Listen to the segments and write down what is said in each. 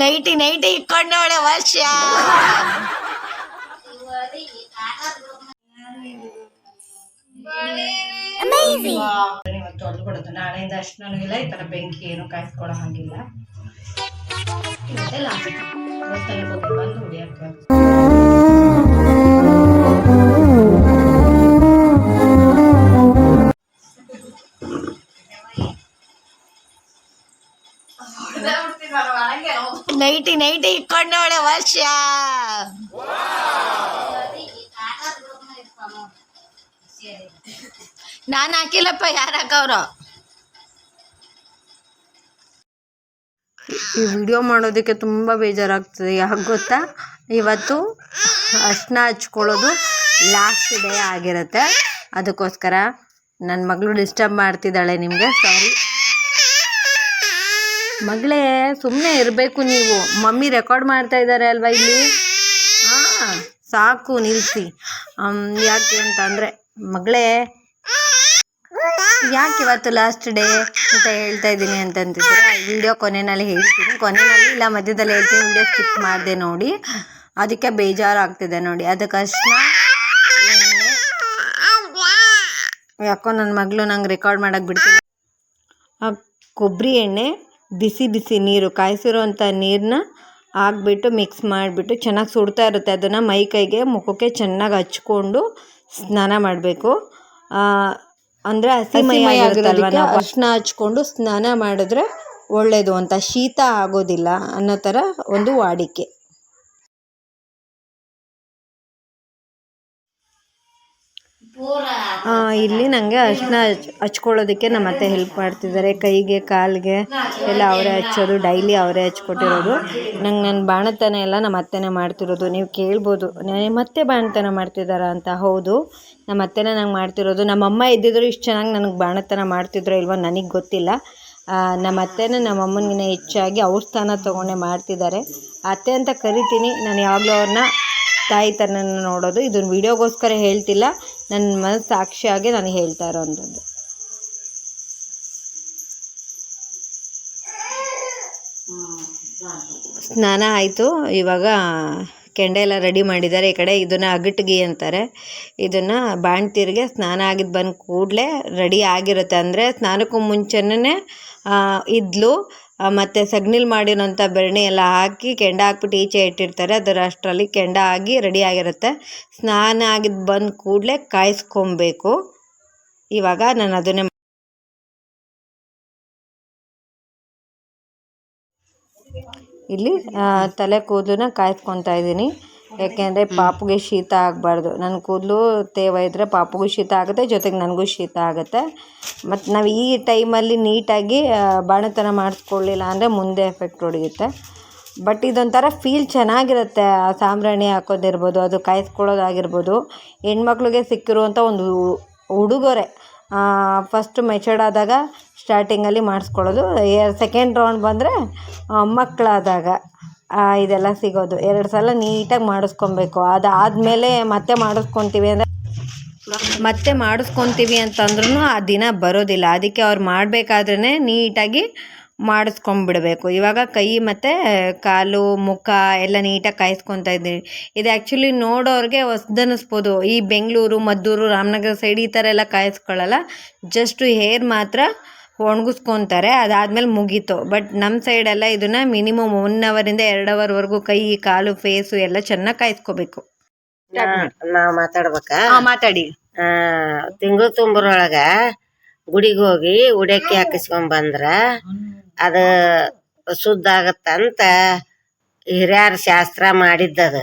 Nighty nighty ಇಕ್ಕೊಂಡವಳೆ ವರ್ಷ. ಇವತ್ತು ಹೊಡೆದು ಕೊಡೋದು ನಾಳೆಯಿಂದ ಅಷ್ಟು ನನಗಿಲ್ಲ ಈ ಥರ ಬೆಂಕಿ ಏನು ಕಾಯಿಸ್ಕೊಡೋ ಹಾಗಿಲ್ಲ ಇವತ್ತಲ್ಲಿ ಬಂದು ಹೊಡಿಯೋಕ್ಕೆ ನೈಟಿ ನೈಟಿ ಇಟ್ಕೊಂಡವಳೆ ವರ್ಷ. ನಾನು ಹಾಕಿಲ್ಲಪ್ಪ ಯಾರು ಹಾಕವ್ರು? ಈ ವಿಡಿಯೋ ಮಾಡೋದಕ್ಕೆ ತುಂಬ ಬೇಜಾರಾಗ್ತದೆ ಯಾಕೆ ಗೊತ್ತಾ? ಇವತ್ತು ಅರ್ಶಿನ ಹಚ್ಕೊಳ್ಳೋದು ಲಾಸ್ಟ್ ಡೇ ಆಗಿರುತ್ತೆ. ಅದಕ್ಕೋಸ್ಕರ ನನ್ನ ಮಗಳು ಡಿಸ್ಟರ್ಬ್ ಮಾಡ್ತಿದ್ದಾಳೆ ನಿಮಗೆ ಸಾರಿ ಮಗಳೇ ಸುಮ್ಮನೆ ಇರಬೇಕು ನೀವು. ಮಮ್ಮಿ ರೆಕಾರ್ಡ್ ಮಾಡ್ತಾ ಇದ್ದಾರೆ ಅಲ್ವಾ ಇಲ್ಲಿ? ಹಾಂ, ಸಾಕು ನಿಲ್ಲಿಸಿ ಯಾಕೆ ಅಂತ ಅಂದರೆ, ಮಗಳೇ, ಯಾಕೆ ಇವತ್ತು ಲಾಸ್ಟ್ ಡೇ ಅಂತ ಹೇಳ್ತಾ ಇದ್ದೀನಿ ಅಂತಂತಿದ್ರೆ ವಿಡಿಯೋ ಕೊನೆಯಲ್ಲಿ ಹೇಳ್ತೀನಿ. ಕೊನೆಯಲ್ಲಿ ಇಲ್ಲ, ಮಧ್ಯದಲ್ಲಿ ಹೇಳ್ತೀನಿ. ವಿಡಿಯೋ ಸ್ಕಿಪ್ ಮಾಡಿದೆ ನೋಡಿ. ಅದಕ್ಕೆ ಬೇಜಾರಾಗ್ತಿದೆ ನೋಡಿ. ಅದಕ್ಕಷ್ಟ ಯಾಕೋ ನನ್ನ ಮಗಳು ನಂಗೆ ರೆಕಾರ್ಡ್ ಮಾಡೋಕ್ಕೆ ಬಿಡ್ತೀನಿ ಕೊಬ್ಬರಿ ಎಣ್ಣೆ ಬಿಸಿ ಬಿಸಿ ನೀರು ಕಾಯಿಸಿರೋಂಥ ನೀರನ್ನ ಹಾಕ್ಬಿಟ್ಟು ಮಿಕ್ಸ್ ಮಾಡಿಬಿಟ್ಟು ಚೆನ್ನಾಗಿ ಸುಡ್ತಾ ಇರುತ್ತೆ. ಅದನ್ನು ಮೈ ಕೈಗೆ ಮುಖಕ್ಕೆ ಚೆನ್ನಾಗಿ ಹಚ್ಕೊಂಡು ಸ್ನಾನ ಮಾಡಬೇಕು. ಅಂದರೆ ಹಸಿ ಮೈ ಆಗಿರುತ್ತಲ್ವ ಅರ್ಶನ ಅರ್ಶಿನ ಹಚ್ಕೊಂಡು ಸ್ನಾನ ಮಾಡಿದ್ರೆ ಒಳ್ಳೆಯದು ಅಂತ. ಶೀತ ಆಗೋದಿಲ್ಲ ಅನ್ನೋ ಥರ ಒಂದು ವಾಡಿಕೆ. ಆ, ಇಲ್ಲಿ ನನಗೆ ಅರ್ಶಿನ ಹಚ್, ಹಚ್ಕೊಳ್ಳೋದಕ್ಕೆ ನಮ್ಮ ಅತ್ತೆ ಹೆಲ್ಪ್ ಮಾಡ್ತಿದ್ದಾರೆ. ಕೈಗೆ, ಕಾಲಿಗೆ ಎಲ್ಲ ಅವರೇ ಹಚ್ಚೋದು ಡೈಲಿ ಅವರೇ ಹಚ್ಕೊಟ್ಟಿರೋದು. ನಂಗೆ ನನ್ನ ಬಾಣತನ ಎಲ್ಲ ನಮ್ಮ ಅತ್ತೆನೇ ಮಾಡ್ತಿರೋದು. ನೀವು ಕೇಳ್ಬೋದು. ಮತ್ತೆ ಬಾಣತನ ಮಾಡ್ತಿದ್ದಾರ ಅಂತ? ಹೌದು. ನಮ್ಮ ಅತ್ತೆನೇ ನಂಗೆ ಮಾಡ್ತಿರೋದು. ನಮ್ಮ ಅಮ್ಮ ಇದ್ದಿದ್ರು ಇಷ್ಟು ಚೆನ್ನಾಗಿ ನನಗೆ ಬಾಣತನ ಮಾಡ್ತಿದ್ರು ಇಲ್ವೋ ನನಗೆ ಗೊತ್ತಿಲ್ಲ. ನಮ್ಮ ಅತ್ತೆನೇ ನಮ್ಮ ಅಮ್ಮನಿಗಿನ್ನ ಹೆಚ್ಚಾಗಿ ಅವ್ರ ಸ್ಥಾನ ತೊಗೊಂಡೇ ಮಾಡ್ತಿದ್ದಾರೆ. ಅತ್ತೆ ಅಂತ ಕರಿತೀನಿ. ನಾನು ಯಾವಾಗಲೂ ಅವ್ರನ್ನ ತಾಯಿ ಥರನ ನೋಡೋದು. ಇದನ್ನು ವೀಡಿಯೋಗೋಸ್ಕರ ಹೇಳ್ತಿಲ್ಲ. ನನ್ನ ಮನಸ್ಸು ಸಾಕ್ಷಿಯಾಗಿ ನಾನು ಹೇಳ್ತಾ ಇರೋವಂಥದ್ದು. ಸ್ನಾನ ಆಯಿತು. ಇವಾಗ ಕೆಂಡೆ ಎಲ್ಲ ರೆಡಿ ಮಾಡಿದ್ದಾರೆ. ಈ ಕಡೆ ಇದನ್ನು ಅಗಟ್ಗಿ ಅಂತಾರೆ. ಇದನ್ನು ಬಾಣ್ತೀರಿಗೆ ಸ್ನಾನ ಆಗಿದ್ದು ಬಂದ ಕೂಡಲೇ ರೆಡಿ ಆಗಿರುತ್ತೆ. ಅಂದರೆ ಸ್ನಾನಕ್ಕೂ ಮುಂಚೆನೇ ಇದ್ಲು ಮತ್ತು ಸಗ್ನಿಲಿ ಮಾಡಿರೋಂಥ ಬೆರಣಿ ಎಲ್ಲ ಹಾಕಿ ಕೆಂಡ ಹಾಕ್ಬಿಟ್ಟು ಈಚೆ ಇಟ್ಟಿರ್ತಾರೆ. ಅದರ ಅಷ್ಟರಲ್ಲಿ ಕೆಂಡ ಆಗಿ ರೆಡಿ ಆಗಿರುತ್ತೆ. ಸ್ನಾನ ಆಗಿದ್ದು ಬಂದ ಕೂಡಲೇ ಕಾಯಿಸ್ಕೊಬೇಕು. ಇವಾಗ ನಾನು ಅದನ್ನೇ ಇಲ್ಲಿ ತಲೆ ಕೂದಲನ್ನ ಕಾಯಿಸ್ಕೊತಾ ಇದ್ದೀನಿ. ಯಾಕೆಂದರೆ ಪಾಪುಗೆ ಶೀತ ಆಗಬಾರ್ದು. ನನ್ನ ಕೂದಲು ತೇವ ಇದ್ದರೆ ಪಾಪುಗೂ ಶೀತ ಆಗುತ್ತೆ ಜೊತೆಗೆ ನನಗೂ ಶೀತ ಆಗುತ್ತೆ. ಮತ್ತು ನಾವು ಈ ಟೈಮಲ್ಲಿ ನೀಟಾಗಿ ಬಾಣತನ ಮಾಡಿಸ್ಕೊಳ್ಳಿಲ್ಲ ಅಂದರೆ ಮುಂದೆ ಎಫೆಕ್ಟ್ ಹೊಡೆಯುತ್ತೆ. ಬಟ್ ಇದೊಂಥರ ಫೀಲ್ ಚೆನ್ನಾಗಿರುತ್ತೆ. ಆ ಸಾಂಬ್ರಾಣಿ ಹಾಕೋದಿರ್ಬೋದು ಅದು ಕಾಯಿಸ್ಕೊಳ್ಳೋದಾಗಿರ್ಬೋದು. ಹೆಣ್ಮಕ್ಳಿಗೆ ಸಿಕ್ಕಿರುವಂಥ ಒಂದು ಉಡುಗೊರೆ. ಫಸ್ಟ್ ಮೆಚರ್ಡ್ ಆದಾಗ ಸ್ಟಾರ್ಟಿಂಗಲ್ಲಿ ಮಾಡಿಸ್ಕೊಳ್ಳೋದು. ಸೆಕೆಂಡ್ ರೌಂಡ್ ಬಂದರೆ ಮಕ್ಕಳಾದಾಗ. ಇದೆಲ್ಲ ಸಿಗೋದು. ಎರಡು ಸಲ ನೀಟಾಗಿ ಮಾಡಿಸ್ಕೊಬೇಕು. ಅದಾದಮೇಲೆ ಮತ್ತೆ ಮಾಡಿಸ್ಕೊತೀವಿ ಅಂದರೆ ಮತ್ತೆ ಮಾಡಿಸ್ಕೊತೀವಿ ಅಂತಂದ್ರೂ ಆ ದಿನ ಬರೋದಿಲ್ಲ. ಅದಕ್ಕೆ ಅವ್ರು ಮಾಡಬೇಕಾದ್ರೇ ನೀಟಾಗಿ ಮಾಡಿಸ್ಕೊಂಬಿಡ್ಬೇಕು. ಇವಾಗ ಕೈ ಮತ್ತು ಕಾಲು, ಮುಖ ಎಲ್ಲ ನೀಟಾಗಿ ಕಾಯಿಸ್ಕೊತಾ ಇದ್ದೀನಿ. ಇದು ಆ್ಯಕ್ಚುಲಿ ನೋಡೋರಿಗೆ ಹೊಸ್ದನ್ನಿಸ್ಬೋದು. ಈ ಬೆಂಗಳೂರು, ಮದ್ದೂರು, ರಾಮನಗರ ಸೈಡ್ ಈ ಥರ ಎಲ್ಲ ಕಾಯಿಸ್ಕೊಳ್ಳಲ್ಲ ಜಸ್ಟು ಹೇರ್ ಮಾತ್ರ ಒಣಗಿಸ್ಕೊತಾರೆ ಅದಾದಮೇಲೆ ಮುಗೀತು. ಬಟ್ ನಮ್ಮ ಸೈಡೆಲ್ಲ ಇದನ್ನು ಮಿನಿಮಮ್ ಒನ್ ಅವರಿಂದ ಎರಡು ಅವರ್ವರೆಗೂ ಕೈ ಕಾಲು ಫೇಸು ಎಲ್ಲ ಚೆನ್ನಾಗಿ ಕಾಯಿಸ್ಕೋಬೇಕು. ನಾವು ಮಾತಾಡ್ಬೇಕಾ? ಮಾತಾಡಿ. ತಿಂಗಳು ತುಂಬರೊಳಗ ಗುಡಿಗೆ ಹೋಗಿ ಉಡಕ್ಕಿ ಹಾಕಿಸ್ಕೊಂಡ್ ಬಂದ್ರ ಅದ ಶುದ್ಧ ಆಗತ್ತಂತ ಹಿರಿಯರ ಶಾಸ್ತ್ರ ಮಾಡಿದ್ದದ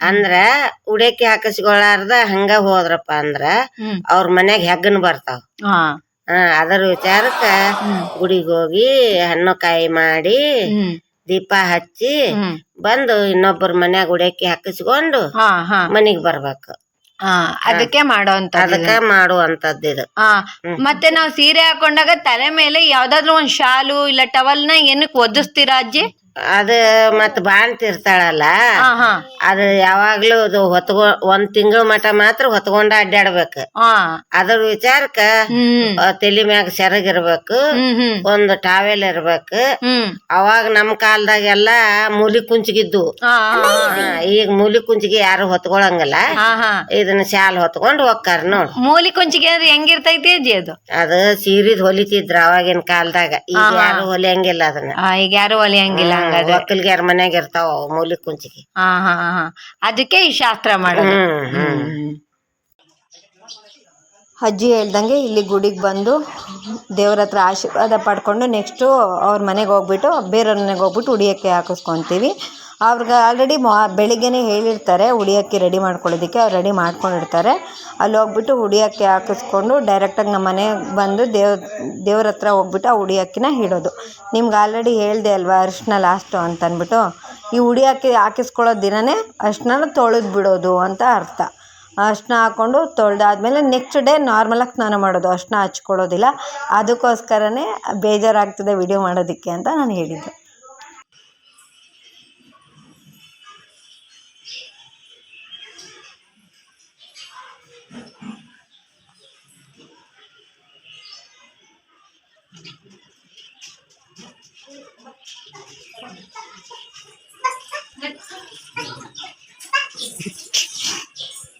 ಅಂದ್ರ ಉಡಕ್ಕಿ ಹಾಕಿಸ್ಕೊಳಾರ್ದ ಹಂಗ ಹೋದ್ರಪ್ಪ ಅಂದ್ರ ಅವ್ರ ಮನ್ಯಾಗ ಹೆಗ್ಗನ್ ಬರ್ತಾವ. ಅದರ ವಿಚಾರಕ್ಕ ಗುಡಿಗೆ ಹೋಗಿ ಹಣ್ಣು ಕಾಯಿ ಮಾಡಿ ದೀಪ ಹಚ್ಚಿ ಬಂದು ಇನ್ನೊಬ್ಬರ ಮನ್ಯಾಗ ಉಡಕ್ಕಿ ಹಾಕಿಸ್ಕೊಂಡು ಮನಿಗ್ ಬರ್ಬೇಕು. ಅದಕ್ಕೆ ಮಾಡುವಂತ ಅದಕ್ಕೆ ಮಾಡುವಂತದ್ದು ಇದು. ಮತ್ತೆ ನಾವು ಸೀರೆ ಹಾಕೊಂಡಾಗ ತಲೆ ಮೇಲೆ ಯಾವ್ದಾದ್ರು ಒಂದ್ ಶಾಲು ಇಲ್ಲ ಟವಲ್ನ ಏನಕ್ ಒದಿಸ್ತೀರಾ ಅಜ್ಜಿ? ಅದ ಮತ್ ಬಾಣ್ತಿರ್ತಾಳಲ್ಲ ಅದು ಯಾವಾಗ್ಲೂ ಅದು ಹೊತ್ಕೊ ಒಂದ್ ತಿಂಗಳ ಮಟ ಮಾತ್ರ ಹೊತ್ಕೊಂಡ ಅಡ್ಡಾಡ್ಬೇಕು ಹಾ ಅದ್ರ ವಿಚಾರಕ್ಕ ಹ್ಮ್. ಆ, ತಲಿ ಮ್ಯಾಗ ಸೆರಗಿರ್ಬೇಕು. ಹ್ಮ್ ಹ್ಮ್. ಒಂದು ಟಾವೆಲ್ ಇರ್ಬೇಕು. ಹ್ಮ್. ಅವಾಗ ನಮ್ ಕಾಲದಾಗೆಲ್ಲ ಮೂಲಿ ಕುಂಚಿಗಿದ್ದು ಹಾ, ಈಗ ಮೂಲಿ ಕುಂಚಿಗೆ ಯಾರು ಹೊತ್ಕೊಳಂಗಿಲ್ಲ ಇದನ್ನ ಶಾಲ್ ಹೊತ್ಕೊಂಡ್ ಹೋಗ್ತಾರ ನೋಡ್. ಮೂಲಿ ಕುಂಚಿಗೆ ಅಂದ್ರೆ ಹೆಂಗಿರ್ತೈತಿ ಅಜ್ಜಿ ಅದು? ಅದ ಸೀರಿದ್ ಹೊಲಿತಿದ್ರ ಅವಾಗಿನ ಕಾಲದಾಗ. ಈಗ ಯಾರು ಹೊಲಿಯಂಗಿಲ್ಲ ಅದನ್ನ. ಆ, ಈಗ ಯಾರು ಹೊಲಿಯಂಗಿಲ್ಲ ಹಂಗಾದ್ರೆ ಒಕ್ಕಲ್ಗ್ಯಾರ ಮನ್ಯಾಗ ಇರ್ತಾವ ಅವು ಮೂಲಿ ಕುಂಚಿಗೆ. ಹಾ ಹಾ ಹಾ ಅದಕ್ಕೆ ಈ ಶಾಸ್ತ್ರ ಮಾಡೋದು. ಹ್ಮ್ ಅಜ್ಜಿ ಹೇಳ್ದಂಗೆ ಇಲ್ಲಿ ಗುಡಿಗೆ ಬಂದು ದೇವ್ರ ಹತ್ರ ಆಶೀರ್ವಾದ ಪಡ್ಕೊಂಡು ನೆಕ್ಸ್ಟು ಅವ್ರ ಮನೆಗೆ ಹೋಗ್ಬಿಟ್ಟು ಬೇರೆಯವ್ರ ಮನೆಗೆ ಹೋಗ್ಬಿಟ್ಟು ಉಡಿಯೋಕ್ಕೆ ಹಾಕಿಸ್ಕೊತೀವಿ. ಅವ್ರಿಗೆ ಆಲ್ರೆಡಿ ಮಾ ಬೆಳಿಗ್ಗೆನೇ ಹೇಳಿರ್ತಾರೆ ಉಡಿಯೋಕ್ಕೆ ರೆಡಿ ಮಾಡ್ಕೊಳ್ಳೋದಕ್ಕೆ ಅವ್ರು ರೆಡಿ ಮಾಡ್ಕೊಂಡಿರ್ತಾರೆ. ಅಲ್ಲಿ ಹೋಗ್ಬಿಟ್ಟು ಉಡಿಯೋಕ್ಕೆ ಹಾಕಿಸ್ಕೊಂಡು ಡೈರೆಕ್ಟಾಗಿ ನಮ್ಮ ಮನೆಗೆ ಬಂದು ದೇವ್ ದೇವ್ರ ಹತ್ರ ಹೋಗ್ಬಿಟ್ಟು ಆ ಉಡಿಯಕ್ಕಿನ ಇಡೋದು ನಿಮ್ಗೆ ಆಲ್ರೆಡಿ ಹೇಳಿದೆ ಅಲ್ವಾ ಅರಿಶಿನ ಲಾಸ್ಟು ಅಂತ ಅಂದ್ಬಿಟ್ಟು ಉಡಿ ಹಾಕಿ, ಹಾಕಿಸ್ಕೊಳ್ಳೋ ದಿನವೇ ಅರಿಶ್ಣನ ತೊಳೆದು ಬಿಡೋದು ಅಂತ ಅರ್ಥ. ಅರ್ಶಿನ ಹಾಕ್ಕೊಂಡು ತೊಳೆದಾದ್ಮೇಲೆ ನೆಕ್ಸ್ಟ್ ಡೇ ನಾರ್ಮಲಾಗಿ ಸ್ನಾನ ಮಾಡೋದು. ಅರ್ಶಿನ ಹಚ್ಕೊಳ್ಳೋದಿಲ್ಲ. ಅದಕ್ಕೋಸ್ಕರನೇ ಬೇಜಾರಾಗ್ತದೆ ವಿಡಿಯೋ ಮಾಡೋದಕ್ಕೆ ಅಂತ ನಾನು ಹೇಳಿದ್ದೆ.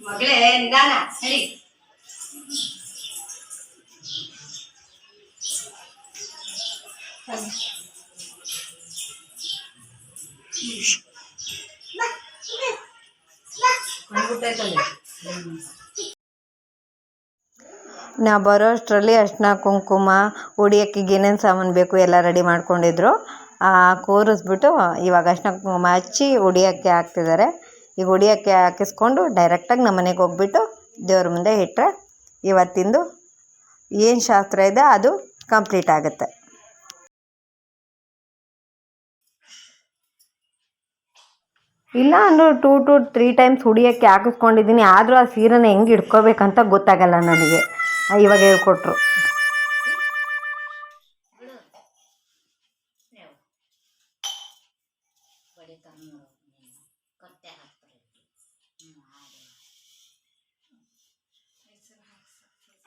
ಮಗಳೇ, ನಿಧಾನ, ಸರಿ. ನಾ ಬರೋ ಅಷ್ಟರಲ್ಲಿ ಅರ್ಶಿನ ಕುಂಕುಮ ಉಡಿಯೋಕ್ಕೆ ಏನೇನು ಸಾಮಾನು ಬೇಕು ಎಲ್ಲ ರೆಡಿ ಮಾಡ್ಕೊಂಡಿದ್ರು. ಕೂರಿಸ್ಬಿಟ್ಟು ಇವಾಗ ಅರ್ಶಿನ ಕುಂಕುಮ ಹಚ್ಚಿ ಉಡಿಯೋಕ್ಕೆ ಹಾಕ್ತಿದ್ದಾರೆ. ಈಗ ಹೊಡಿಯೋಕ್ಕೆ ಹಾಕಿಸ್ಕೊಂಡು ಡೈರೆಕ್ಟಾಗಿ ನಮ್ಮ ಮನೆಗೆ ಹೋಗ್ಬಿಟ್ಟು ದೇವ್ರ ಮುಂದೆ ಇಟ್ಟರೆ ಇವತ್ತಿಂದು ಏನು ಶಾಸ್ತ್ರ ಇದೆ ಅದು ಕಂಪ್ಲೀಟ್ ಆಗುತ್ತೆ. ಇಲ್ಲ ಅಂದರೂ ಟೂ ಟು ತ್ರೀ ಟೈಮ್ಸ್ ಹುಡಿಯೋಕ್ಕೆ ಹಾಕಿಸ್ಕೊಂಡಿದ್ದೀನಿ, ಆದರೂ ಆ ಸೀರೆನ ಹೆಂಗೆ ಇಟ್ಕೋಬೇಕಂತ ಗೊತ್ತಾಗಲ್ಲ ನನಗೆ. ಇವಾಗ ಹೇಳ್ಕೊಟ್ರು.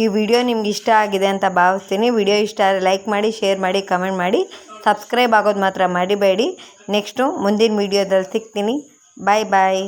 ಈ ವಿಡಿಯೋ ನಿಮ್ಗೆ ಇಷ್ಟ ಆಗಿದೆ ಅಂತ ಭಾವಿಸ್ತೀನಿ. ವಿಡಿಯೋ ಇಷ್ಟ ಆದರೆ ಲೈಕ್ ಮಾಡಿ, ಶೇರ್ ಮಾಡಿ, ಕಮೆಂಟ್ ಮಾಡಿ. ಸಬ್ಸ್ಕ್ರೈಬ್ ಆಗೋದು ಮಾತ್ರ ಮರಿಬೇಡಿ. ನೆಕ್ಸ್ಟು ಮುಂದಿನ ವಿಡಿಯೋದಲ್ಲಿ ಸಿಗ್ತೀನಿ. ಬಾಯ್ ಬಾಯ್.